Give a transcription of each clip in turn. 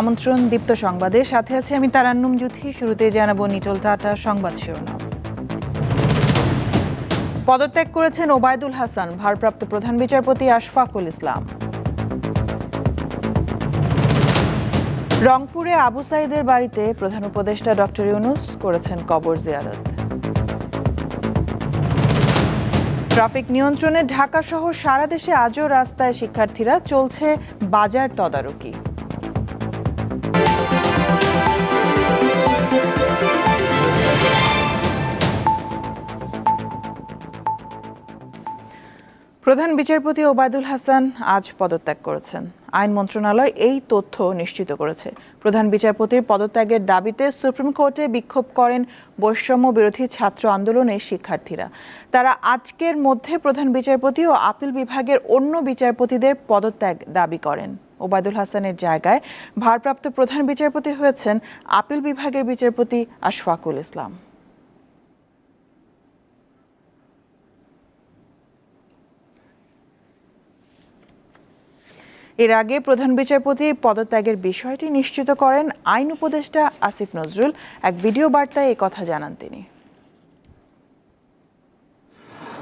আমন্ত্রণ দীপ্ত সংবাদে। সাথে আছে আমি তারান্নুম জুথি শুরুতে জানাব নিটল টাটা সংবাদ শিরোনাম। পদত্যাগ করেছেন ওবায়দুল হাসান, ভারপ্রাপ্ত প্রধান বিচারপতি আশফাকুল ইসলাম। রংপুরে আবু সাইদের বাড়িতে প্রধান উপদেষ্টা ডক্টর ইউনুস করেছেন কবর জিয়ারত। ট্রাফিক নিয়ন্ত্রণে ঢাকা সহ সারা দেশে আজও রাস্তায় শিক্ষার্থীরা চলছে বাজার তদারকি। প্রধান বিচারপতি ওবায়দুল হাসান আজ পদত্যাগ করেছেন। আইন মন্ত্রণালয় এই তথ্য নিশ্চিত করেছে। প্রধান বিচারপতির পদত্যাগের দাবিতে সুপ্রিম কোর্টে বিক্ষোভ করেন বৈষম্য বিরোধী ছাত্র আন্দোলনের শিক্ষার্থীরা। তারা আজকের মধ্যে প্রধান বিচারপতি ও আপিল বিভাগের অন্য বিচারপতিদের পদত্যাগ দাবি করেন। ওবায়দুল হাসানের জায়গায় ভারপ্রাপ্ত প্রধান বিচারপতি হয়েছেন আপিল বিভাগের বিচারপতি আশফাকুল ইসলাম। এর আগে প্রধান বিচারপতি পদত্যাগের বিষয়টি নিশ্চিত করেন আইন উপদেষ্টা আসিফ নজরুল। এক ভিডিও বার্তায় কথা জানান তিনি।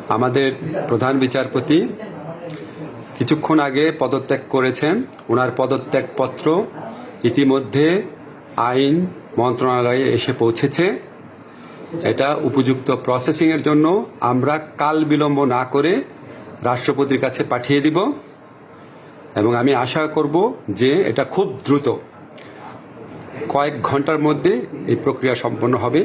আমাদের প্রধান বিচারপতি কিছুক্ষণ আগে পদত্যাগ করেছেন। ওনার পদত্যাগ পত্র ইতিমধ্যে আইন মন্ত্রণালয়ে এসে পৌঁছেছে। এটা উপযুক্ত প্রসেসিং এর জন্য আমরা কাল বিলম্ব না করে রাষ্ট্রপতির কাছে পাঠিয়ে দিব। এবং আমি আশা করব যে এটা খুব দ্রুত কয়েক ঘণ্টার মধ্যে এই প্রক্রিয়া সম্পন্ন হবে।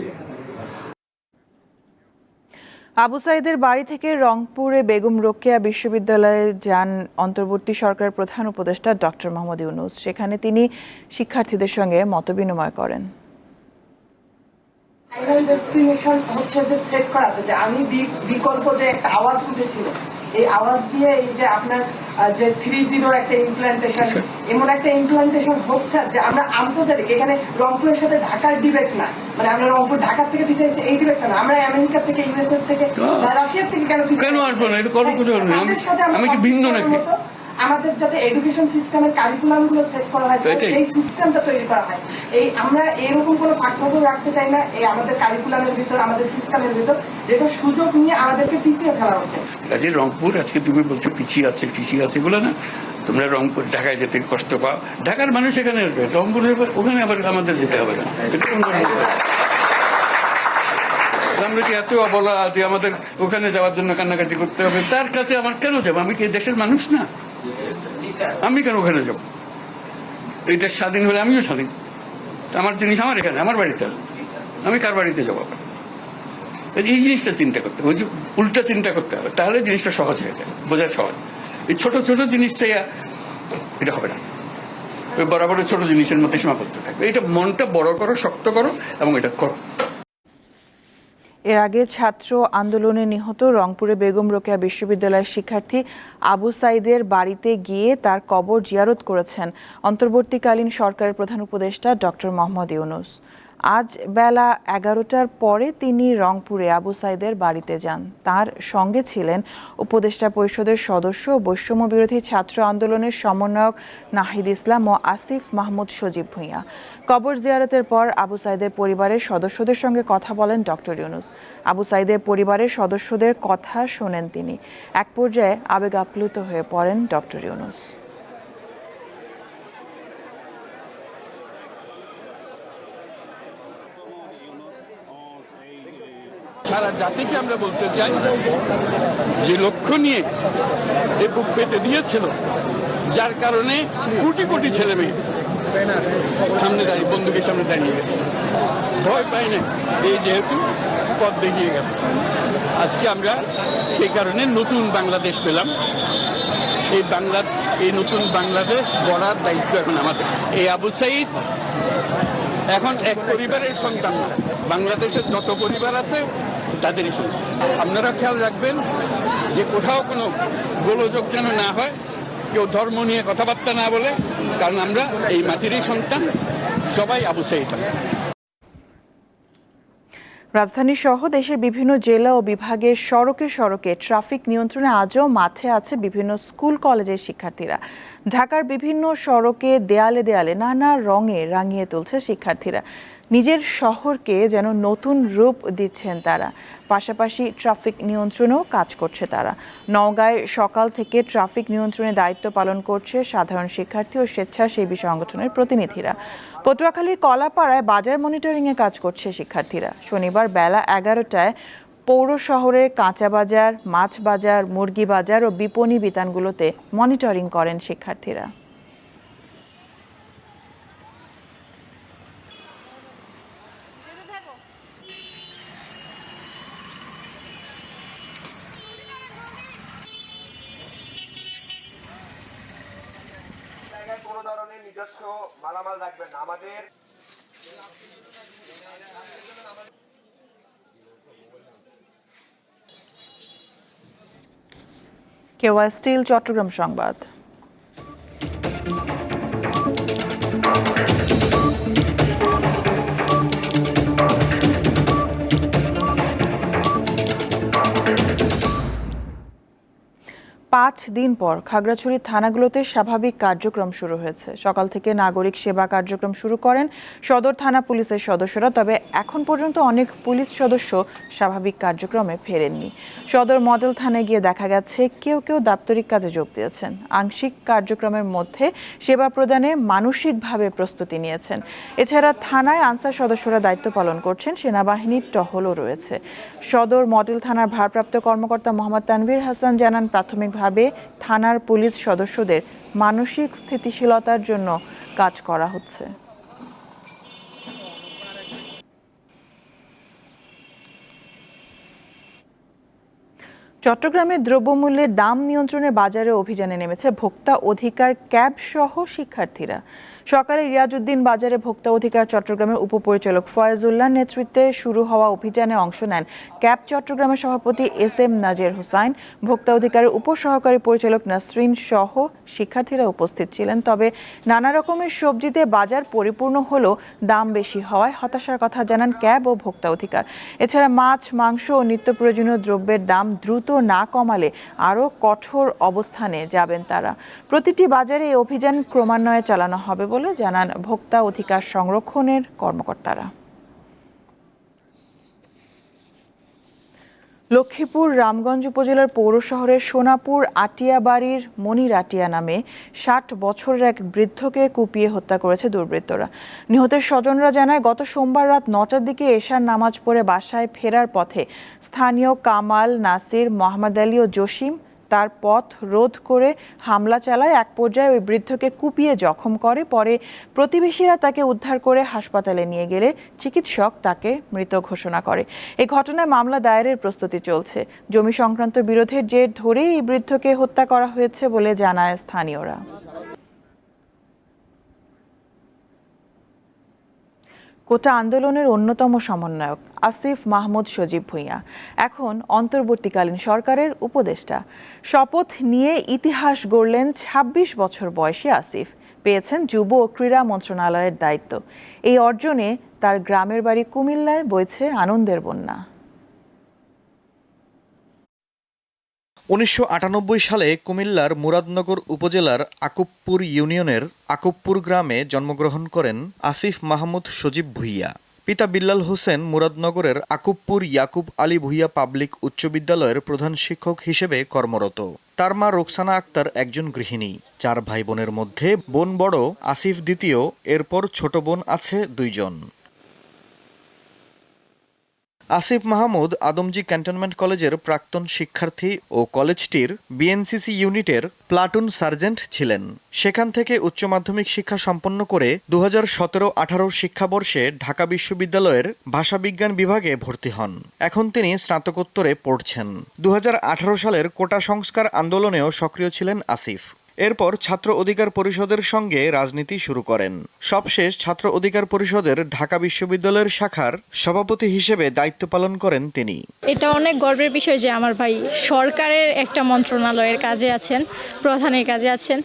আবু সাইদের বাড়ি থেকে রংপুরে বেগম রোকেয়া বিশ্ববিদ্যালয়ে যান অন্তর্বর্তী সরকারের প্রধান উপদেষ্টা ডক্টর মোহাম্মদ ইউনুস। সেখানে তিনি শিক্ষার্থীদের সঙ্গে মতবিনিময় করেন। ফাইনাল ডেস্টিনেশন হচ্ছে যে সেট করা আছে যে আমি বিকল্প যে একটা আওয়াজ উঠেছিল এই আওয়াজ দিয়ে এই যে আপনার যে থ্রি জিরোর একটা ইমপ্লান্টেশন এমন একটা ইমপ্লান্টেশন হচ্ছে যে আমরা আন্তর্জাতিক এখানে রংপুরের সাথে ঢাকার ডিবেট না মানে আমরা রংপুর ঢাকার থেকে পিছিয়ে এই ডিবেট না আমরা আমেরিকা থেকে ইউএসএ থেকে রাশিয়ার থেকে কেন কেন আসব না? এটা নেই। আমি- কি ভিন্ন নাকি? আমাদের যাতে এডুকেশন সিস্টেমের কারিকুলামগুলো সেট করা হয়। সেই সিস্টেমটা তৈরি করা হয় এই আমরা এরকম কোনো ফাঁকফোকর রাখতে চাই না। এই আমাদের কারিকুলামের ভিতর, আমাদের সিস্টেমের ভিতর যেটা সুযোগ নিয়ে আমাদেরকে পিছিয়ে ফেলা হচ্ছে। কাজে রংপুর, আজকে তুমি বলছো পিছিয়ে আছে পিছিয়ে আছে বলে না? তোমরা রংপুর, ঢাকায় যেতে কষ্ট পাও। ঢাকার মানুষ এখানে আসবে, রংপুরে ওখানে আবার আমাদের যেতে হবে না। এটা? আমরা কি এত অবলা যে আমাদের ওখানে যাওয়ার জন্য কান্নাকাটি করতে হবে? তার কাছে আমার কেন যাব? আমি কি দেশের মানুষ না? আমি কেন ওখানে যাব? দেশ স্বাধীন হলে আমিও স্বাধীন। আমার জিনিস আমার এখানে, আমার বাড়িতে। আমি কার বাড়িতে যাব? এই জিনিসটা চিন্তা করতে হবে উল্টা চিন্তা করতে হবে। তাহলে জিনিসটা সহজ হয়ে যায়, বোঝা সহজ। এই ছোট ছোট জিনিস এটা হবে না। ওই বড় ছোট জিনিসের মধ্যে সীমাবদ্ধ থাকবে। এটা মনটা বড় করো, শক্ত করো, এবং এটা করো। এর আগে ছাত্র আন্দোলনে নিহত রংপুরে বেগম রোকেয়া বিশ্ববিদ্যালয়ের শিক্ষার্থী আবু সাইদের বাড়িতে গিয়ে তার কবর জিয়ারত করেছেন। অন্তর্বর্তীকালীন সরকারের প্রধান উপদেষ্টা ডক্টর মোহাম্মদ ইউনুস। আজ বেলা এগারোটার পরে তিনি রংপুরে আবু সাইদের বাড়িতে যান। তার সঙ্গে ছিলেন উপদেষ্টা পরিষদের সদস্য বৈষম্য বিরোধী ছাত্র আন্দোলনের সমন্বয়ক নাহিদ ইসলাম ও আসিফ মাহমুদ সজীব ভূঁইয়া। কবর জিয়ারতের পর আবু সাইদের পরিবারের সদস্যদের সঙ্গে কথা বলেন ডক্টর ইউনুস। আবু সাইদের পরিবারের সদস্যদের কথা শোনেন তিনি। এক পর্যায়ে আবেগ আপ্লুত হয়ে পড়েন ডক্টর ইউনুস। সারা জাতিকে আমরা বলতে চাই যে লক্ষ্য নিয়ে এ বুক পেতে দিয়েছিল, যার কারণে কোটি কোটি ছেলে মেয়ে সামনে দাঁড়িয়ে, বন্দুকের সামনে দাঁড়িয়ে গেছে। ভয় পাই না, এই যেহেতু পথ দেখিয়ে গেল আজকে আমরা সেই কারণে নতুন বাংলাদেশ পেলাম। এই বাংলা এই নতুন বাংলাদেশ গড়ার দায়িত্ব এখন আমাদের। এই আবু সাইদ এখন এক পরিবারের সন্তান বাংলাদেশের যত পরিবার আছে তাদেরই সন্তান আপনারা খেয়াল রাখবেন যে কোথাও কোনো গোলযোগ যেন না হয়, কেউ ধর্ম নিয়ে কথাবার্তা না বলে, কারণ আমরা এই মাটিরই সন্তান, সবাই আবু সাইদ। রাজধানী সহ দেশের বিভিন্ন জেলা ও বিভাগের সড়কে সড়কে ট্রাফিক নিয়ন্ত্রণে আজও মাঠে আছে বিভিন্ন স্কুল, কলেজের শিক্ষার্থীরা। ঢাকার বিভিন্ন সড়কে দেয়ালে দেয়ালে নানা রঙে রাঙিয়ে তুলছে শিক্ষার্থীরা। নিজের শহরকে যেন নতুন রূপ দিচ্ছেন তারা। পাশাপাশি ট্রাফিক নিয়ন্ত্রণেও কাজ করছে তারা। নওগাঁয় সকাল থেকে ট্রাফিক নিয়ন্ত্রণে দায়িত্ব পালন করছে সাধারণ শিক্ষার্থী ও স্বেচ্ছাসেবী সংগঠনের প্রতিনিধিরা। পটুয়াখালীর কলাপাড়ায় বাজার মনিটরিংয়ে কাজ করছে শিক্ষার্থীরা। শনিবার বেলা এগারোটায় পৌর শহরের কাঁচা বাজার, মাছ বাজার, মুরগি বাজার ও বিপণী বিতানগুলোতে মনিটরিং করেন শিক্ষার্থীরা। ধরনের নিজস্ব মালামাল রাখবেন না। আমাদের কেওয়া স্টিল চট্টগ্রাম সংবাদ। পাঁচ দিন পর খাগড়াছড়ি থানাগুলোতে স্বাভাবিক কার্যক্রম শুরু হয়েছে। সকাল থেকে নাগরিক সেবা কার্যক্রম শুরু করেন সদর থানা পুলিশের সদস্যরা, তবে এখন পর্যন্ত অনেক পুলিশ সদস্য স্বাভাবিক কার্যক্রমে ফেরেননি। সদর মডেল থানায় গিয়ে দেখা গেছে, কেউ কেউ দাপ্তরিক কাজে যোগ দিয়েছেন। আংশিক কার্যক্রমের মধ্যে সেবা প্রদানে মানসিকভাবে প্রস্তুতি নিয়েছেন। এছাড়া থানায় আনসার সদস্যরা দায়িত্ব পালন করছেন, সেনাবাহিনীর টহলও রয়েছে। সদর মডেল থানার ভারপ্রাপ্ত কর্মকর্তা মোহাম্মদ তানভীর হাসান জানান প্রাথমিকভাবে থানার পুলিশ সদস্যদের মানসিক স্থিতিশীলতার জন্য কাজ করা হচ্ছে। চট্টগ্রামে দ্রব্যমূল্যের দাম নিয়ন্ত্রণে বাজারে অভিযানে নেমেছে ভোক্তা অধিকার ক্যাব সহ শিক্ষার্থীরা। সকালে রিয়াজউদ্দিন বাজারে ভোক্তা অধিকার চট্টগ্রামের উপপরিচালক ফয়েজুল্লাহ নেতৃত্বে শুরু হওয়া অভিযানে অংশ নেন ক্যাব চট্টগ্রামের সভাপতি এস এম নাজের হুসাইন, ভোক্তা অধিকারের উপসহকারী পরিচালক নাসরিন সহ শিক্ষার্থীরা উপস্থিত ছিলেন। তবে নানা রকমের সবজিতে বাজার পরিপূর্ণ হলেও দাম বেশি হওয়ায় হতাশার কথা জানান ক্যাব ও ভোক্তা অধিকার। এছাড়া মাছ, মাংস ও নিত্য প্রয়োজনীয় দ্রব্যের দাম দ্রুত না কমালে আরও কঠোর অবস্থানে যাবেন তারা। প্রতিটি বাজারে এই অভিযান ক্রমান্বয়ে চালানো হবে বলে জানান ভোক্তা অধিকার সংরক্ষণের কর্মকর্তারা। লক্ষ্মীপুর রামগঞ্জ উপজেলার পৌর শহরের সোনাপুর আটিয়াবাড়ির মনির আটিয়া নামে ষাট বছরের এক বৃদ্ধকে কুপিয়ে হত্যা করেছে দুর্বৃত্তরা। নিহতের স্বজনরা জানায়, গত সোমবার রাত নটার দিকে এশার নামাজ পড়ে বাসায় ফেরার পথে স্থানীয় কামাল, নাসির, মোহাম্মদ আলী ও জসিম তার পথ রোধ করে হামলা চালায়। এক পর্যায়ে ওই বৃদ্ধকে কুপিয়ে জখম করে। পরে প্রতিবেশীরা তাকে উদ্ধার করে হাসপাতালে নিয়ে গেলে চিকিৎসক তাকে মৃত ঘোষণা করে। এই ঘটনায় মামলা দায়েরের প্রস্তুতি চলছে। জমি সংক্রান্ত বিরোধের জের ধরেই এই বৃদ্ধকে হত্যা করা হয়েছে বলে জানায় স্থানীয়রা। কোটা আন্দোলনের অন্যতম সমন্বয়ক আসিফ মাহমুদ সজীব ভূঁইয়া। এখন অন্তর্বর্তীকালীন সরকারের উপদেষ্টা। শপথ নিয়ে ইতিহাস গড়লেন ২৬ বছর বয়সী আসিফ। পেয়েছেন যুব ও ক্রীড়া মন্ত্রণালয়ের দায়িত্ব। এই অর্জনে তার গ্রামের বাড়ি কুমিল্লায় বইছে আনন্দের বন্যা। উনিশশো আটানব্বই সালে কুমিল্লার মুরাদনগর উপজেলার আকুবপুর ইউনিয়নের আকুবপুর গ্রামে জন্মগ্রহণ করেন আসিফ মাহমুদ সজীব ভুইয়া। পিতা বিল্লাল হোসেন মুরাদনগরের আকুবপুর ইয়াকুব আলী ভুইয়া পাবলিক উচ্চ বিদ্যালয়ের প্রধান শিক্ষক হিসেবে কর্মরত। তার মা রোকসানা আক্তার একজন গৃহিণী। চার ভাই বোনের মধ্যে বোন বড়, আসিফ দ্বিতীয়, এরপর ছোট বোন আছে দুইজন। আসিফ মাহমুদ আদমজি ক্যান্টনমেন্ট কলেজের প্রাক্তন শিক্ষার্থী ও কলেজটির বিএনসিসি ইউনিটের প্লাটুন সার্জেন্ট ছিলেন। সেখান থেকে উচ্চ মাধ্যমিক শিক্ষা সম্পন্ন করে দু হাজার সতেরো আঠারো শিক্ষাবর্ষে ঢাকা বিশ্ববিদ্যালয়ের ভাষাবিজ্ঞান বিভাগে ভর্তি হন। এখন তিনি স্নাতকোত্তরে পড়ছেন। দুহাজার আঠারো সালের কোটা সংস্কার আন্দোলনেও সক্রিয় ছিলেন আসিফ। এরপর ছাত্র অধিকার পরিষদের সঙ্গে রাজনীতি শুরু করেন। সবশেষ ছাত্র অধিকার পরিষদের ঢাকা বিশ্ববিদ্যালয়ের শাখার সভাপতি হিসেবে দায়িত্ব পালন করেন তিনি। এটা অনেক গর্বের বিষয় যে আমার ভাই সরকারের একটা মন্ত্রণালয়ের কাজে আছেন, প্রধানের কাজে আছেন।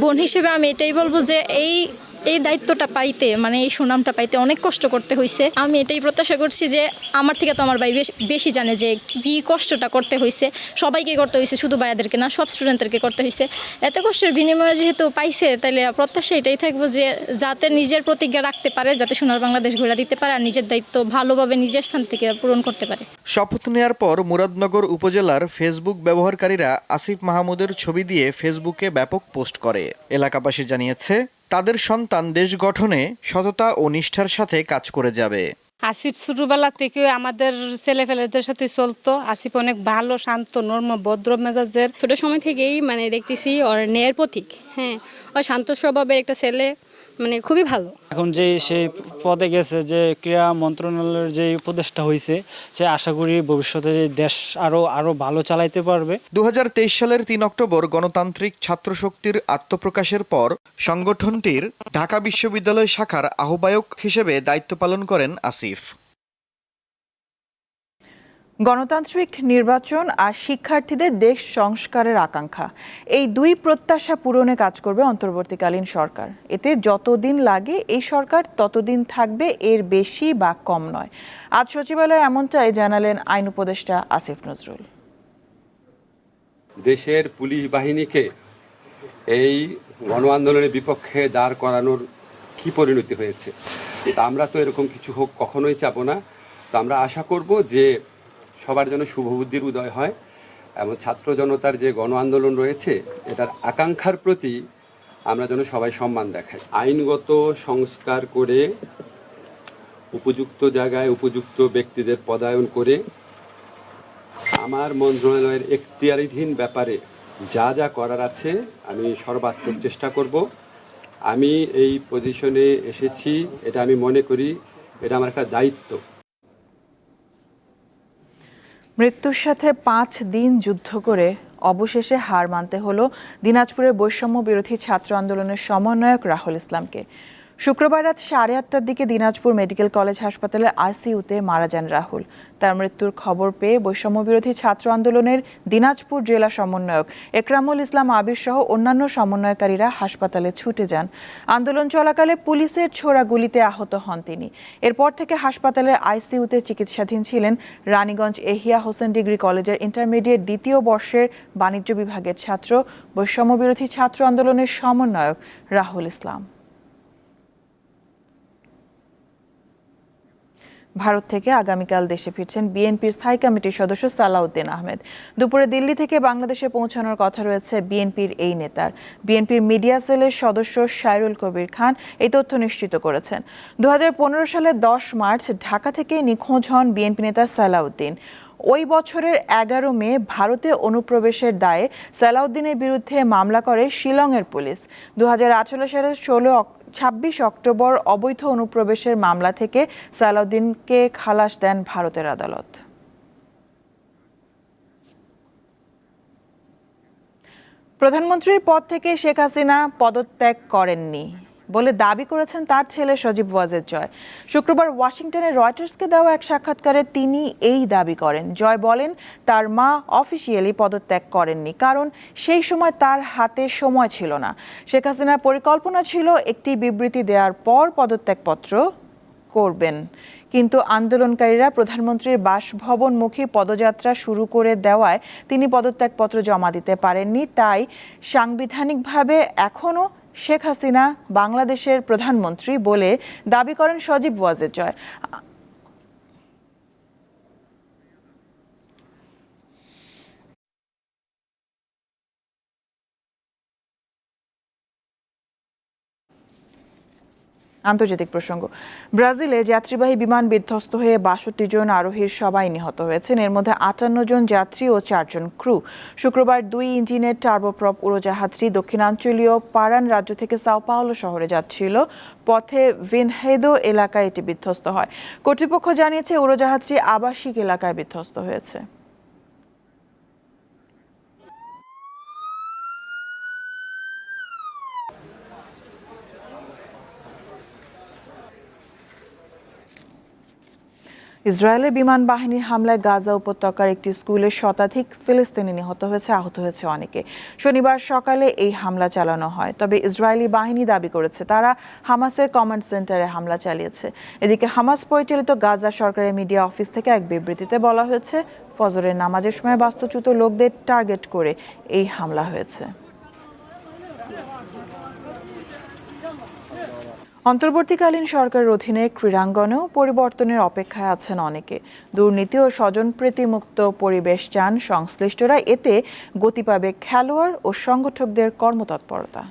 বোন হিসেবে আমি এটাই বলব যে এই এই দায়িত্বটা পাইতে মানে এই সুনামটা পাইতে অনেক কষ্ট করতে হয়েছে আমি এটাই প্রত্যাশা করছি যে আমার থেকে তো আমার ভাই বেশ- জানে যে কি কষ্টটা করতে হয়েছে সবাইকে করতে হয়েছে শুধু ভাইয়াদেরকে না, সব স্টুডেন্টদেরকে করতে হয়েছে এত কষ্টের বিনিময়ে যেহেতু পাইছে তাহলে প্রত্যাশা এটাই থাকব যে যাতে নিজের প্রতিজ্ঞা রাখতে পারে, যাতে সোনার বাংলাদেশ ঘুরে দিতে পারে, আর নিজের দায়িত্ব ভালোভাবে নিজের স্থান থেকে পূরণ করতে পারে। শপথ নেওয়ার পর মুরাদনগর উপজেলার ফেসবুক ব্যবহারকারীরা আসিফ মাহমুদের ছবি দিয়ে ফেসবুকে ব্যাপক পোস্ট করে। এলাকাবাসী জানিয়েছে তাদের সন্তান দেশ গঠনে সততা ও নিষ্ঠার সাথে কাজ করে যাবে। আসিফ ছোটবেলা থেকে আমাদের ছেলেফেলেদের সাথে চলতো। আসিফ অনেক ভালো শান্ত নর্ম ভদ্র মেজাজের। ছোট সময় থেকেই মানে দেখতেছি ওর ন্যায়ের প্রতীক হ্যাঁ। ও শান্ত স্বভাবের একটা ছেলে। মানে খুবই ভালো। এখন যে সেই পদে গেছে যে ক্রীড়া মন্ত্রণালয়ের যে উপদেষ্টা হয়েছে সে আশা করি ভবিষ্যতে যে দেশ আরও আরও ভালো চালাইতে পারবে। দু হাজার তেইশ সালের তিন অক্টোবর গণতান্ত্রিক ছাত্র শক্তির আত্মপ্রকাশের পর সংগঠনটির ঢাকা বিশ্ববিদ্যালয় শাখার আহ্বায়ক হিসেবে দায়িত্ব পালন করেন আসিফ। গণতান্ত্রিক নির্বাচন আর শিক্ষার্থীদের দেশ সংস্কারের আকাঙ্ক্ষা। এই দুই প্রত্যাশা পূরণে কাজ করবে অন্তর্বর্তীকালীন সরকার। এতে যতদিন লাগে এই সরকার, ততদিন থাকবে এর বেশি বা কম নয়। আজ সচিবালয়ে এমনটাই জানালেন আইন উপদেষ্টা আসিফ নজরুল। দেশের পুলিশ বাহিনীকে এই গণ আন্দোলনের বিপক্ষে দাঁড় করানোর কি পরিণতি হয়েছে? আমরা তো এরকম কিছু হোক কখনোই চাবো না। তো আমরা আশা করব যে সবার জন্য শুভবুদ্ধির উদয় হয়। এবং ছাত্র জনতার যে গণ আন্দোলন রয়েছে, এটার আকাঙ্ক্ষার প্রতি আমরা যেন সবাই সম্মান দেখাই। আইনগত সংস্কার করে, উপযুক্ত জায়গায় উপযুক্ত ব্যক্তিদের পদায়ন করে, আমার মন্ত্রণালয়ের এখতিয়ারিধীন ব্যাপারে যা যা করার আছে, আমি সর্বাত্মক চেষ্টা করব। আমি এই পজিশনে এসেছি, এটা আমি মনে করি, এটা আমার একটা দায়িত্ব। মৃত্যুর সাথে পাঁচ দিন যুদ্ধ করে অবশেষে হার মানতে হলো দিনাজপুরের বৈষম্য বিরোধী ছাত্র আন্দোলনের সমন্বয়ক রাহুল ইসলামকে। শুক্রবার রাত সাড়ে আটটার দিকে দিনাজপুর মেডিকেল কলেজ হাসপাতালের আইসিইউতে মারা যান রাহুল। তার মৃত্যুর খবর পেয়ে বৈষম্য বিরোধী ছাত্র আন্দোলনের দিনাজপুর জেলা সমন্বয়ক একরামুল ইসলাম আবির সহ অন্যান্য সমন্বয়কারীরা হাসপাতালে ছুটে যান। আন্দোলন চলাকালে পুলিশের ছোড়া গুলিতে আহত হন তিনি। এরপর থেকে হাসপাতালের আইসিইউতে চিকিৎসাধীন ছিলেন রানীগঞ্জ এহিয়া হোসেন ডিগ্রি কলেজের ইন্টারমিডিয়েট দ্বিতীয় বর্ষের বাণিজ্য বিভাগের ছাত্র বৈষম্য বিরোধী ছাত্র আন্দোলনের সমন্বয়ক রাহুল ইসলাম। ভারত থেকে আগামীকাল দেশে ফিরছেন বিএনপির স্থায়ী কমিটির সদস্য সালাউদ্দিন আহমেদ। দুপুরে দিল্লি থেকে বাংলাদেশে পৌঁছানোর কথা রয়েছে বিএনপির এই নেতার। বিএনপির মিডিয়া সেলের সদস্য শায়রুল কবির খান এই তথ্য নিশ্চিত করেছেন। দু সালের দশ মার্চ ঢাকা থেকে নিখোঁজ হন বিএনপি নেতা সালাউদ্দিন। ওই বছরের এগারো মে ভারতে অনুপ্রবেশের দায়ে সালাউদ্দিনের বিরুদ্ধে মামলা করে শিলংয়ের পুলিশ। দু হাজার আঠেরো সালের ষোলো ছাব্বিশ অক্টোবর অবৈধ অনুপ্রবেশের মামলা থেকে সালাউদ্দিনকে খালাস দেন ভারতের আদালত। প্রধানমন্ত্রীর পদ থেকে শেখ হাসিনা পদত্যাগ করেননি। বলে দাবি করেছেন তার ছেলে সজীব ওয়াজেদ জয়। শুক্রবার ওয়াশিংটনে রয়টার্সকে দেওয়া এক সাক্ষাৎকারে তিনি এই দাবি করেন। জয় বলেন, তার মা অফিসিয়ালি পদত্যাগ করেননি, কারণ সেই সময় তার হাতে সময় ছিল না। শেখ হাসিনার পরিকল্পনা ছিল একটি বিবৃতি দেওয়ার পর পদত্যাগপত্র করবেন। কিন্তু আন্দোলনকারীরা প্রধানমন্ত্রীর বাসভবনমুখী পদযাত্রা শুরু করে দেওয়ায় তিনি পদত্যাগপত্র জমা দিতে পারেননি। তাই সাংবিধানিকভাবে এখনও শেখ হাসিনা বাংলাদেশের প্রধানমন্ত্রী বলে দাবি করেন সজীব ওয়াজেদ জয়। আন্তর্জাতিক প্রসঙ্গ। ব্রাজিলে যাত্রীবাহী বিমান বিধ্বস্ত হয়ে বাষট্টি জন আরোহীর সবাই নিহত হয়েছেন। এর মধ্যে আটান্ন জন যাত্রী ও চারজন ক্রু। শুক্রবার দুই ইঞ্জিনের টার্বোপ্রপ উড়োজাহাজটি দক্ষিণাঞ্চলীয় পারান রাজ্য থেকে সাও পাওলো শহরে যাচ্ছিল। পথে ভিনহেদো এলাকায় এটি বিধ্বস্ত হয়। কর্তৃপক্ষ জানিয়েছে, উড়োজাহাজটি আবাসিক এলাকায় বিধ্বস্ত হয়েছে। ইসরায়েলের বিমান বাহিনীর হামলায় গাজা উপত্যকার একটি স্কুলে শতাধিক ফিলিস্তিনি নিহত হয়েছে, আহত হয়েছে অনেকে। শনিবার সকালে এই হামলা চালানো হয়, তবে ইসরায়েলি বাহিনী দাবি করেছে, তারা হামাসের কমান্ড সেন্টারে হামলা চালিয়েছে। এদিকে হামাস পরিচালিত গাজা সরকারি মিডিয়া অফিস থেকে এক বিবৃতিতে বলা হয়েছে, ফজরের নামাজের সময় বাস্তুচ্যুত লোকদের টার্গেট করে এই হামলা হয়েছে। অন্তর্বর্তীকালীন সরকারের অধীনে ক্রীড়াঙ্গনেও পরিবর্তনের অপেক্ষায় আছেন অনেকে। দুর্নীতি ও স্বজনপ্রীতিমুক্ত পরিবেশ চান সংশ্লিষ্টরা। এতে গতি পাবে খেলোয়াড় ও সংগঠকদের কর্মতৎপরতা।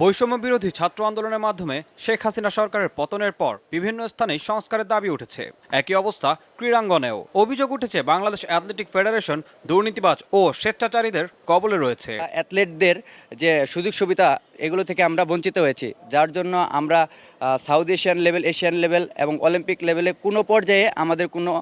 বৈষম্য বিরোধী ছাত্র আন্দোলনের মাধ্যমে শেখ হাসিনা সরকারের পতনের পর বিভিন্ন স্থানে সংস্কারের দাবি উঠেছে। একই অবস্থা ক্রীড়াঙ্গনেও। অভিযোগ উঠেছে বাংলাদেশ অ্যাথলেটিক ফেডারেশন দুর্নীতিবাজ ও স্বেচ্ছাচারীদের কবলে রয়েছে। অ্যাথলেটদের যে সুযোগ সুবিধা এগুলো থেকে আমরা বঞ্চিত হয়েছি। যার জন্য আমরা south Asian level Asian level এবং অলিম্পিক লেভেলে কোনো পর্যায়ে আমাদের কোনো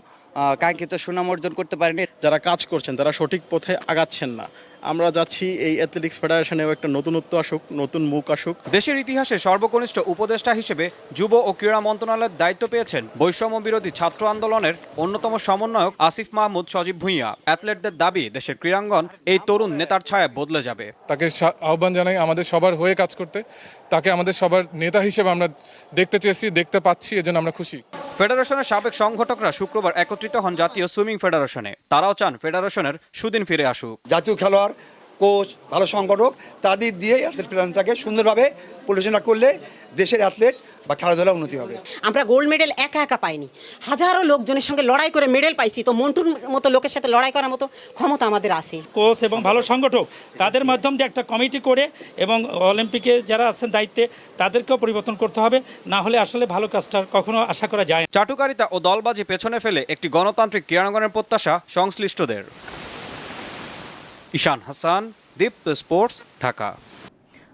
কাঙ্ক্ষিত সুনাম অর্জন করতে পারেনি। যারা কাজ করছেন তারা সঠিক পথে আগাচ্ছেন না। আমরা যাচ্ছি এই অ্যাথলেটিক্স ফেডারেশনেও একটা নতুনত্ব আসুক নতুন মুখ আসুক। দেশের ইতিহাসে সর্বকনিষ্ঠ উপদেষ্টা হিসেবে যুব ও ক্রীড়া মন্ত্রণালয়ের দায়িত্ব পেয়েছেন বৈষম্য বিরোধী ছাত্র আন্দোলনের অন্যতম সমন্বয়ক আসিফ মাহমুদ সজীব ভুঁইয়া। অ্যাথলেটদের দাবি দেশের ক্রীড়াঙ্গন এই তরুণ নেতার ছায়া বদলে যাবে। তাকে সা- আহ্বান জানাই আমাদের সবার হয়ে কাজ করতে। তাকে আমাদের সবার নেতা হিসেবে আমরা দেখতে চেয়েছি দেখতে পাচ্ছি এজন্য আমরা খুশি। ফেডারেশনের সাবেক সংগঠকরা শুক্রবার একত্রিত হন জাতীয় সুইমিং ফেডারেশনে। তারাও চান ফেডারেশনের সুদিন ফিরে আসুক। জাতীয় খেলোয়াড় কোচ ভালো সংগঠক তাদের দিয়ে অ্যাথলেট প্ল্যানটাকে সুন্দরভাবে পরিচালনা করলে দেশের অ্যাথলেট বা খেলাধুলা উন্নতি হবে। আমরা গোল্ড মেডেল একা একা পাইনি। হাজারো লোকজনের সঙ্গে লড়াই করে মেডেল পাইছি। তো মন্টুর মতো লোকের সাথে লড়াই করার মতো ক্ষমতা আমাদের আছে। কোচ এবং ভালো সংগঠক তাদের মাধ্যম দিয়ে একটা কমিটি করে এবং অলিম্পিকে যারা আছেন দায়িত্বে তাদেরকেও পরিবর্তন করতে হবে। না হলে আসলে ভালো কাজটা কখনো আশা করা যায় না। চাটুকারিতা ও দলবাজি পেছনে ফেলে একটি গণতান্ত্রিক ক্রীড়াঙ্গনের প্রত্যাশা সংশ্লিষ্টদের। ঈশান হাসান, দীপ্ত স্পোর্টস, ঢাকা।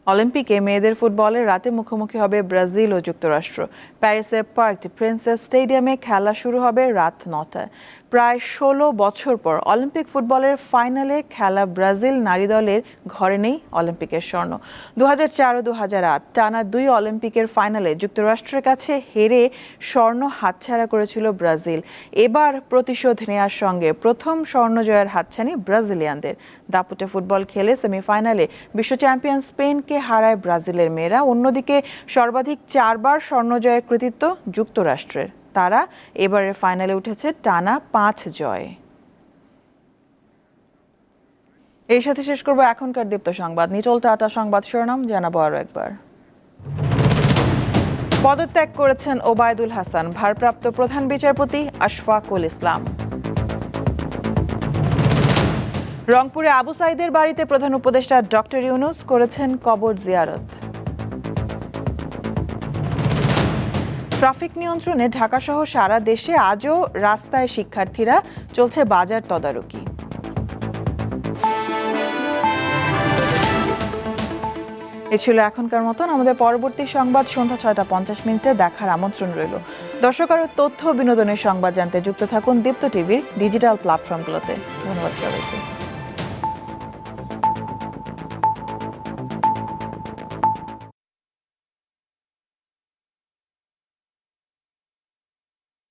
অলিম্পিকে মেয়েদের ফুটবলের রাতে মুখোমুখি হবে ব্রাজিল ও যুক্তরাষ্ট্র। প্যারিসের পার্ক প্রিন্সেস স্টেডিয়ামে খেলা শুরু হবে রাত নটায়। প্রায় ষোলো বছর পর অলিম্পিক ফুটবলের ফাইনালে খেলা ব্রাজিল নারী দলের ঘরে নেই অলিম্পিকের স্বর্ণ। দু হাজার চার ও দু হাজার আট টানা দুই অলিম্পিকের ফাইনালে যুক্তরাষ্ট্রের কাছে হেরে স্বর্ণ হাতছাড়া করেছিল ব্রাজিল। এবার প্রতিশোধ নেয়ার সঙ্গে প্রথম স্বর্ণ জয়ের হাতছানি ব্রাজিলিয়ানদের। দাপুটে ফুটবল খেলে সেমিফাইনালে বিশ্ব চ্যাম্পিয়ন স্পেনকে হারায় ব্রাজিলের মেয়েরা। অন্যদিকে সর্বাধিক চারবার স্বর্ণ জয়ের কৃতিত্ব যুক্তরাষ্ট্রের। তারা, এবারের ফাইনালে উঠেছে টানা পাঁচ জয়। এই সাথে শেষ করব এখনকার দীপ্ত সংবাদ নিচল টাটা সংবাদ শিরোনাম, জানাব আরও একবার। পদত্যাগ করেছেন ওবায়দুল হাসান, ভারপ্রাপ্ত প্রধান বিচারপতি আশফাকুল ইসলাম। রংপুরে আবু সাইদের বাড়িতে প্রধান উপদেষ্টা ডক্টর ইউনুস করেছেন কবর জিয়ারত। ট্রাফিক নিয়ন্ত্রণে ঢাকাসহ সারা দেশে আজও রাস্তায় শিক্ষার্থীরা চলছে বাজার তদারকি। এ ছিল এখনকার মতন। আমাদের পরবর্তী সংবাদ সন্ধ্যা ছয়টা পঞ্চাশ মিনিটে দেখার আমন্ত্রণ রইল। দর্শক আরও তথ্য বিনোদনের সংবাদ জানতে যুক্ত থাকুন দীপ্ত টিভির ডিজিটাল প্ল্যাটফর্মগুলোতে। ধন্যবাদ সবাইকে।